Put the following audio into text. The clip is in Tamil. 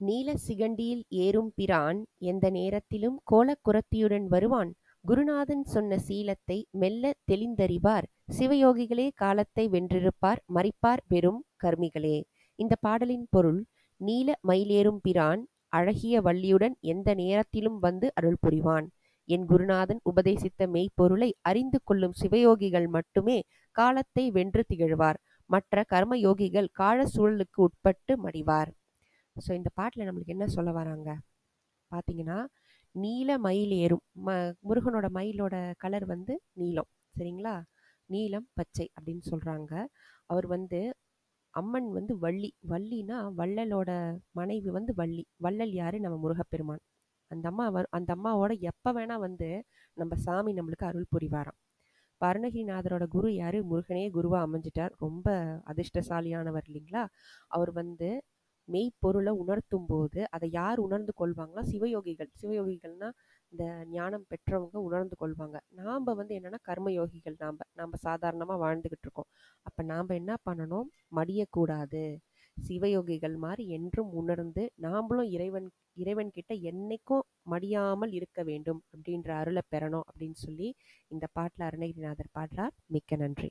நீல சிகண்டியில் ஏறும் பிரான் எந்த நேரத்திலும் கோலக்குரத்தியுடன் வருவான். குருநாதன் சொன்ன சீலத்தை மெல்ல தெளிந்தறிவார். சிவயோகிகளே காலத்தை வென்றிருப்பார். மறிப்பார் வெறும் கர்மிகளே. இந்த பாடலின் பொருள் நீல மயிலேறும் பிரான் அழகிய வள்ளியுடன் எந்த நேரத்திலும் வந்து அருள் புரிவான். என் குருநாதன் உபதேசித்த மெய்ப்பொருளை அறிந்து கொள்ளும் சிவயோகிகள் மட்டுமே காலத்தை வென்று திகழ்வார். மற்ற கர்மயோகிகள் கால சூழலுக்கு உட்பட்டு மடிவார். ஸோ இந்த பாட்டில் நம்மளுக்கு என்ன சொல்ல வராங்க? பார்த்தீங்கன்னா நீல மயில் ஏறும். ம முருகனோட மயிலோட கலர் வந்து நீலம். சரிங்களா? நீலம் பச்சை அப்படின்னு சொல்கிறாங்க அவர் வந்து அம்மன் வந்து வள்ளி. வள்ளினா வள்ளலோட மனைவி வந்து வள்ளி. வள்ளல் யாரு? நம்ம முருகப்பெருமான். அந்த அம்மா வ அந்த அம்மாவோட எப்போ வேணால் வந்து நம்ம சாமி நம்மளுக்கு அருள் புரிவாராம். பருணகிரிநாதரோட குரு யாரு? முருகனே குருவாக அமைஞ்சிட்டார். ரொம்ப அதிர்ஷ்டசாலியானவர் இல்லைங்களா? அவர் வந்து மெய்ப்பொருளை உணர்த்தும் போது அதை யார் உணர்ந்து கொள்வாங்கன்னா சிவயோகிகள். சிவயோகிகள்னா இந்த ஞானம் பெற்றவங்க உணர்ந்து கொள்வாங்க. நாம் வந்து என்னென்னா கர்மயோகிகள் நாம். நாம் சாதாரணமாக வாழ்ந்துக்கிட்டு இருக்கோம். அப்போ நாம் என்ன பண்ணணும்? மடியக்கூடாது. சிவயோகிகள் மாதிரி என்றும் உணர்ந்து நாமளும் இறைவன் இறைவன் கிட்ட என்னைக்கும் மடியாமல் இருக்க வேண்டும் அப்படின்ற அருளை பெறணும் அப்படின்னு சொல்லி இந்த பாட்டில் அருணகிரிநாதர் பாடுறார். மிக்க நன்றி.